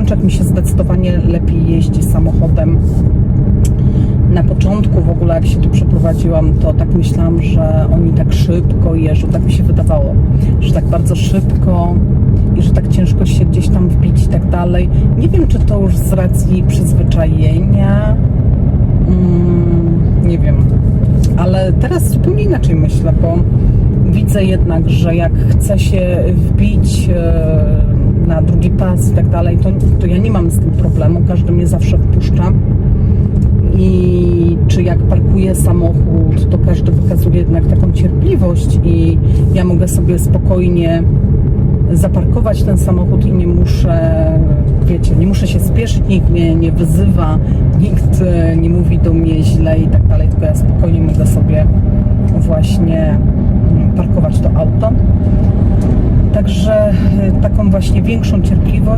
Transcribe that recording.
Niemczech mi się zdecydowanie lepiej jeździ samochodem. Na początku w ogóle jak się tu przeprowadziłam, to tak myślałam, że oni tak szybko jeżdżą, tak mi się wydawało, że tak bardzo szybko i że tak ciężko się gdzieś tam wbić i tak dalej. Nie wiem, czy to już z racji przyzwyczajenia, mm, nie wiem, ale teraz zupełnie inaczej myślę, bo widzę jednak, że jak chcę się wbić e, drugi pas i tak dalej, to, to ja nie mam z tym problemu, każdy mnie zawsze wpuszcza i czy jak parkuję samochód, to każdy wykazuje jednak taką cierpliwość i ja mogę sobie spokojnie zaparkować ten samochód i nie muszę, wiecie, nie muszę się spieszyć, nikt mnie nie wyzywa, nikt e, nie mówi do mnie źle i tak dalej, tylko ja spokojnie mogę sobie właśnie mm, parkować to auto. Właśnie większą cierpliwość